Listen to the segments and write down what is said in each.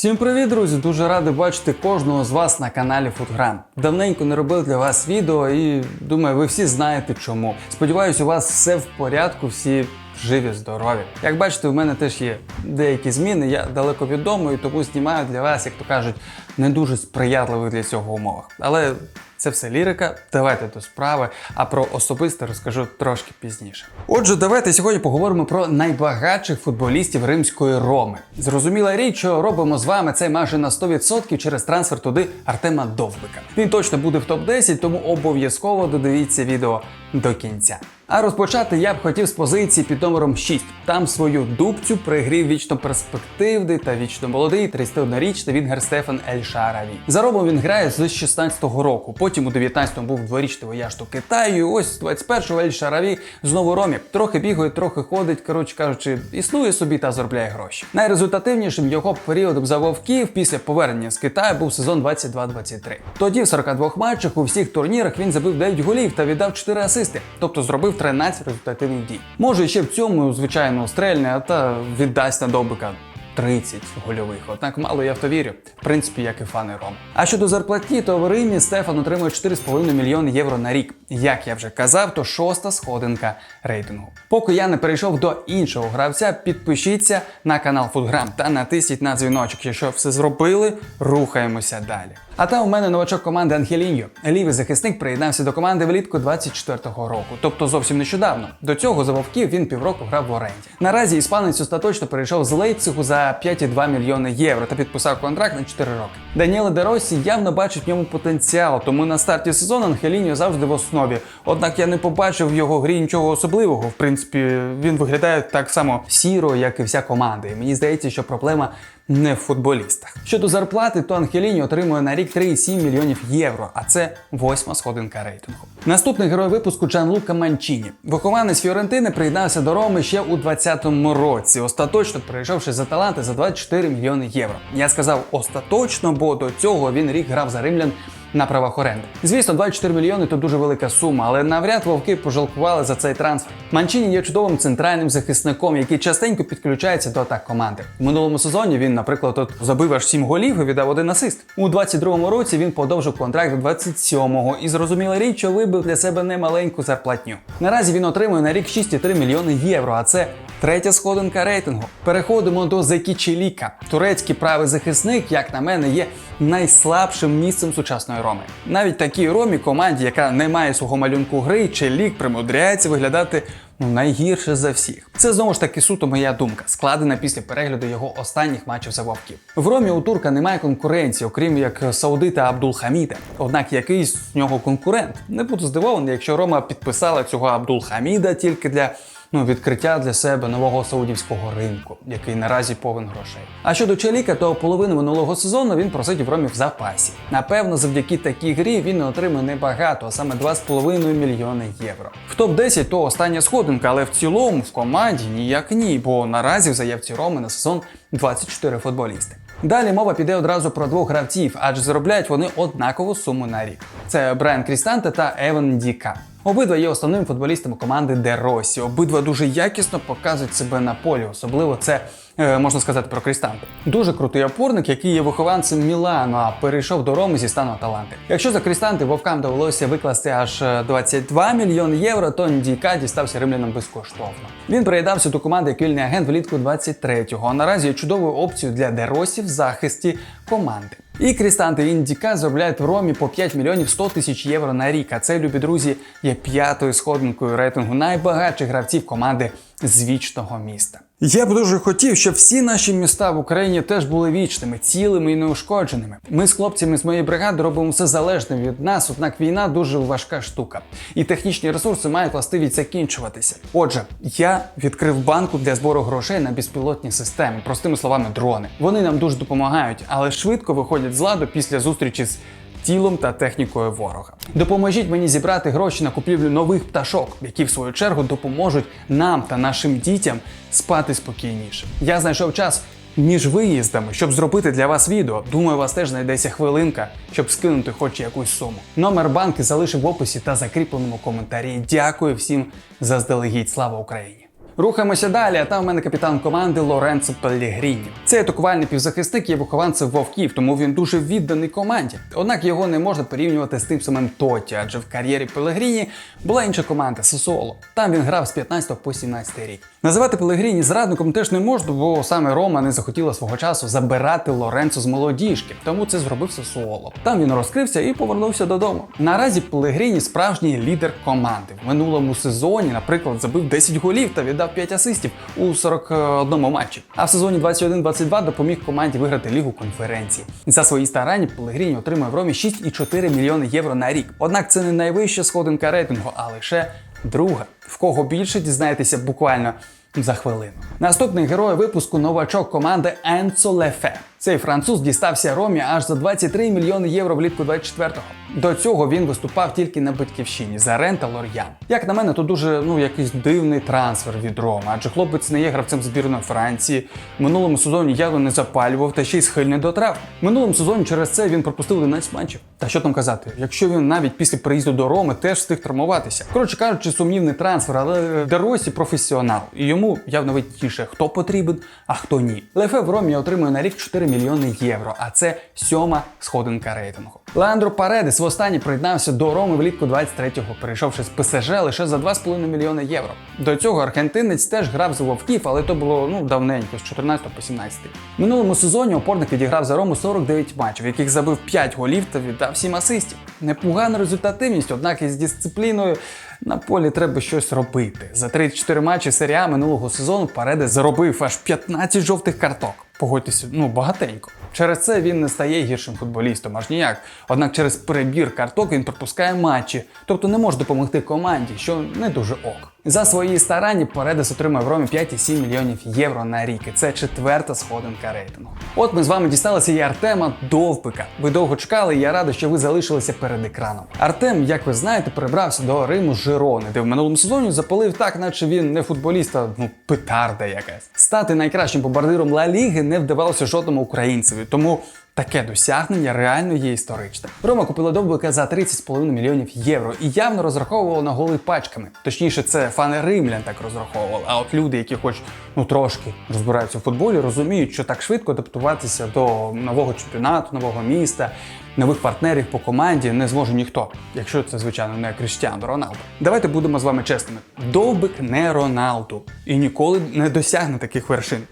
Всім привіт, друзі! Дуже радий бачити кожного з вас на каналі Фудграм. Давненько не робив для вас відео і думаю, ви всі знаєте чому. Сподіваюсь, у вас все в порядку, всі живі, здорові. Як бачите, у мене теж є деякі зміни. Я далеко від тому знімаю для вас, як то кажуть, не дуже сприятливих для цього умовах. Але це все лірика. Давайте до справи. А про особисте розкажу трошки пізніше. Отже, давайте сьогодні поговоримо про найбагатших футболістів римської Роми. Зрозуміла річ, що робимо з вами це майже на 100% через трансфер туди Артема Довбика. Він точно буде в топ 10 тому обов'язково додивіться відео до кінця. А розпочати я б хотів з позиції під номером 6. Там свою дубцю пригрів вічно перспективний та вічно молодий 31-річний вінгер Стефан Ель Шараві. За Ромом він грає з 16-го року. Потім у 19-му був дворічний вояж до Китаю. Ось 21-го Ель Шараві знову Ромі. Трохи бігає, трохи ходить. Коротше кажучи, існує собі та заробляє гроші. Найрезультативнішим його періодом за вовків після повернення з Китаю був сезон 22-23. Тоді в 42 матчах у всіх турнірах він забив 9 голів та віддав 4 асисти, тобто зробив 13 результативних дій. Може ще в цьому, звичайно, стрельне, та віддасть на добика 30 гольових. Однак мало я в то вірю. В принципі, як і фани Ром. А щодо зарплатні, то в Римі Стефан отримує 4,5 мільйони євро на рік. Як я вже казав, то шоста сходинка рейтингу. Поки я не перейшов до іншого гравця, підпишіться на канал Футграм та натисніть на дзвіночок. Якщо все зробили, рухаємося далі. А там у мене новачок команди Анхеліньо. Лівий захисник приєднався до команди влітку 24-го року, тобто зовсім нещодавно. До цього за вовків він півроку грав в оренді. Наразі іспанець остаточно перейшов з Лейпцигу за 5,2 мільйони євро та підписав контракт на 4 роки. Даніеле Деросі явно бачить в ньому потенціал, тому на старті сезону Анхеліньо завжди в основі. Однак я не побачив в його грі нічого особливого. В принципі, він виглядає так само сіро, як і вся команда. І мені здається, що проблема не в футболістах. Щодо зарплати, то Ангеліні отримує на рік 3,7 мільйонів євро, а це восьма сходинка рейтингу. Наступний герой випуску Джанлука Манчіні. Вихованець Фіорентини приєднався до Роми ще у 2020 році, остаточно перейшовши за таланти за 24 мільйони євро. Я сказав остаточно, бо до цього він рік грав за римлян на правах оренди. Звісно, 24 мільйони то дуже велика сума, але навряд вовки пожалкували за цей трансфер. Манчіні є чудовим центральним захисником, який частенько підключається до атак команди. В минулому сезоні він, наприклад, от забив аж 7 голів і віддав один асист. У 22-му році він подовжив контракт до 27-го і зрозуміла річ, що вибив для себе немаленьку зарплатню. Наразі він отримує на рік 6,3 мільйони євро, а це Третя сходинка рейтингу. Переходимо до Зекі Челіка. Турецький правий захисник, як на мене, є найслабшим місцем сучасної Роми. Навіть такій Ромі команді, яка не має свого малюнку гри, Челік примудряється виглядати ну найгірше за всіх. Це знову ж таки суто моя думка, складена після перегляду його останніх матчів за вовків. В Ромі у турка немає конкуренції, окрім як Саудита Абдулхаміда. Однак якийсь з нього конкурент. Не буду здивований, якщо Рома підписала цього Абдулхаміда тільки для ну, відкриття для себе нового саудівського ринку, який наразі повен грошей. А щодо Челіка, то половину минулого сезону він просидів в Ромі в запасі. Напевно, завдяки такій грі він отримає небагато, а саме 2,5 мільйони євро. В топ 10 то остання сходинка, але в цілому в команді ніяк ні, бо наразі в заявці Роми на сезон 24 футболісти. Далі мова піде одразу про двох гравців, адже заробляють вони однакову суму на рік. Це Брайан Крістанте та Еван Діка. Обидва є основними футболістами команди Де Росі. Обидва дуже якісно показують себе на полі, особливо це е, можна сказати про Крістанте. Дуже крутий опорник, який є вихованцем Мілану, а перейшов до Роми зі стану таланти. Якщо за Крістанте вовкам довелося викласти аж е, 22 мільйони євро, то Діка дістався римлянам безкоштовно. Він приєднався до команди як вільний агент влітку 23-го, а наразі є чудовою опцією для Деросі в захисті команди. І Крістанти Індіка заробляють в Ромі по 5 мільйонів 100 тисяч євро на рік. А це, любі друзі, є п'ятою сходинкою рейтингу найбагатших гравців команди з вічного міста. Я б дуже хотів, щоб всі наші міста в Україні теж були вічними, цілими і неушкодженими. Ми з хлопцями з моєї бригади робимо все залежне від нас, однак війна дуже важка штука, і технічні ресурси мають властивість закінчуватися. Отже, я відкрив банку для збору грошей на безпілотні системи, простими словами, дрони. Вони нам дуже допомагають, але швидко виходять з ладу після зустрічі з тілом та технікою ворога. Допоможіть мені зібрати гроші на купівлю нових пташок, які в свою чергу допоможуть нам та нашим дітям спати спокійніше. Я знайшов час. Між виїздами, щоб зробити для вас відео, думаю, у вас теж знайдеться хвилинка, щоб скинути хоч якусь суму. Номер банки залишив в описі та закріпленому коментарі. Дякую всім заздалегідь. Слава Україні! Рухаємося далі, а там у мене капітан команди Лоренцо Пеллігріні. Цей атакувальний півзахисник є вихованцем вовків, тому він дуже відданий команді. Однак його не можна порівнювати з тим самим Тоті, адже в кар'єрі Пелегріні була інша команда Сосуоло. Там він грав з 15 по 17 рік. Називати Пелегріні зрадником теж не можна, бо саме Рома не захотіла свого часу забирати Лоренцо з молодіжки, тому це зробив Сосуоло. Там він розкрився і повернувся додому. Наразі Пелегріні справжній лідер команди. В минулому сезоні, наприклад, забив 10 голів та віддав 5 асистів у 41 матчі. А в сезоні 21-22 допоміг команді виграти лігу конференції. За свої старання Пелегріні отримує в Ромі 6,4 мільйони євро на рік. Однак це не найвища сходинка рейтингу, а лише друга. В кого більше дізнаєтеся буквально за хвилину. Наступний герой випуску новачок команди Енцо Лефе. Цей француз дістався Ромі аж за 23 мільйони євро влітку 24-го. До цього він виступав тільки на батьківщині за Рента Лор'ян. Як на мене, то дуже ну якийсь дивний трансфер від Роми, адже хлопець не є гравцем збірної Франції. Минулому сезоні явно не запалював та ще й схильний до трав. Минулому сезоні через це він пропустив 11 матчів. Та що там казати, якщо він навіть після приїзду до Роми теж встиг травмуватися. Коротше кажучи, сумнівний трансфер, але Деросі професіонал, і йому явно витіше, хто потрібен, а хто ні. Лефе в Ромі отримує на рік 4 мільйони євро, а це сьома сходинка рейтингу. Леандро Паредес востаннє приєднався до Роми влітку 23-го, перейшовши з ПСЖ лише за 2,5 мільйони євро. До цього аргентинець теж грав за вовків, але то було ну давненько, з 14 по 17. В минулому сезоні опорник відіграв за Рому 49 матчів, яких забив 5 голів та віддав 7 асистів. Непогана результативність, однак із дисципліною на полі треба щось робити. За 34 матчі серія минулого сезону Пареде заробив аж 15 жовтих карток. Погодьтеся, ну багатенько. Через це він не стає гіршим футболістом, аж ніяк. Однак через перебір карток він пропускає матчі, тобто не може допомогти команді, що не дуже ок. За свої старання Паредес отримає в Ромі 5,7 мільйонів євро на рік. І це четверта сходинка рейтингу. От ми з вами дісталися і Артема Довбика. Ви довго чекали, і я радий, що ви залишилися перед екраном. Артем, як ви знаєте, перебрався до Риму Жирони, де в минулому сезоні запалив так, наче він не футболіст, а ну петарда якась. Стати найкращим бомбардиром Ла Ліги не вдавалося жодному українцеві, тому. Таке досягнення реально є історичне. Рома купила Довбика за 30,5 мільйонів євро і явно розраховувала на голи пачками. Точніше, це фани римлян так розраховували. А от люди, які хоч ну трошки розбираються в футболі, розуміють, що так швидко адаптуватися до нового чемпіонату, нового міста, нових партнерів по команді не зможе ніхто, якщо це звичайно не Кріштіану Роналдо. Давайте будемо з вами чесними. Довбик не Роналду і ніколи не досягне таких вершин.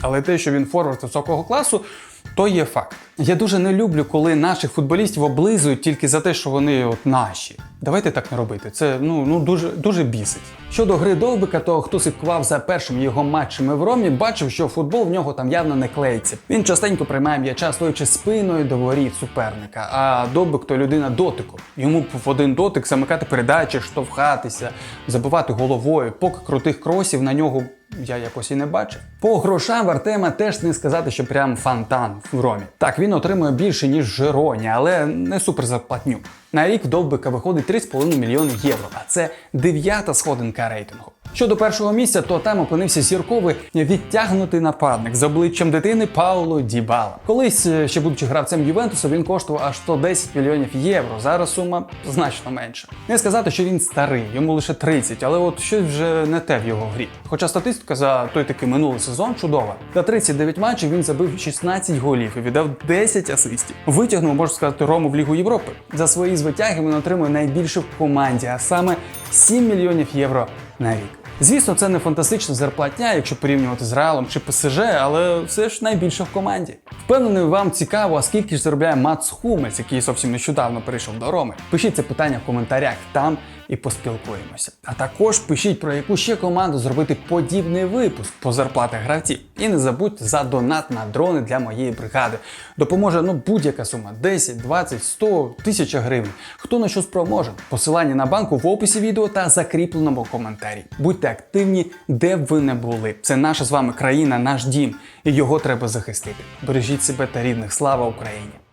Але те, що він форвард високого класу, то є факт. Я дуже не люблю, коли наших футболістів облизують тільки за те, що вони от наші. Давайте так не робити. Це ну, ну дуже дуже бісить. Щодо гри Довбика, то хто слідкував за першими його матчами в Ромі, бачив, що футбол в нього там явно не клеїться. Він частенько приймає м'яча, стоячи спиною до воріт суперника. А Довбик то людина дотику. Йому в один дотик замикати передачі, штовхатися, забивати головою, поки крутих кросів на нього я якось і не бачив. По грошам Артема теж не сказати, що прям фонтан в Ромі. Так, він отримує більше, ніж в Жироні, але не супер зарплатню. На рік Довбика виходить 3,5 мільйони євро, а це дев'ята сходинка рейтингу. Щодо першого місця, то там опинився зірковий відтягнутий нападник з обличчям дитини Пауло Дібала. Колись, е, ще будучи гравцем Ювентуса, він коштував аж 110 мільйонів євро. Зараз сума значно менша. Не сказати, що він старий, йому лише 30, але от щось вже не те в його грі. Хоча статистика за той такий минулий сезон чудова. За 39 матчів він забив 16 голів і віддав 10 асистів. Витягнув, можна сказати, Рому в Лігу Європи. За свої звитяги він отримує найбільше в команді, а саме 7 мільйонів євро на рік. Звісно, це не фантастична зарплатня, якщо порівнювати з Реалом чи ПСЖ, але все ж найбільше в команді. Впевнений, вам цікаво, а скільки ж заробляє Мац Хумець, який зовсім нещодавно перейшов до Роми. Пишіть це питання в коментарях там і поспілкуємося. А також пишіть про яку ще команду зробити подібний випуск по зарплатах гравців. І не забудьте за донат на дрони для моєї бригади. Допоможе ну будь-яка сума 10, 20, 100, 1000 гривень. Хто на що спроможен. Посилання на банку в описі відео та закріпленому коментарі. Будьте активні, де б ви не були. Це наша з вами країна, наш дім, і його треба захистити. Бережіть себе та рідних. Слава Україні!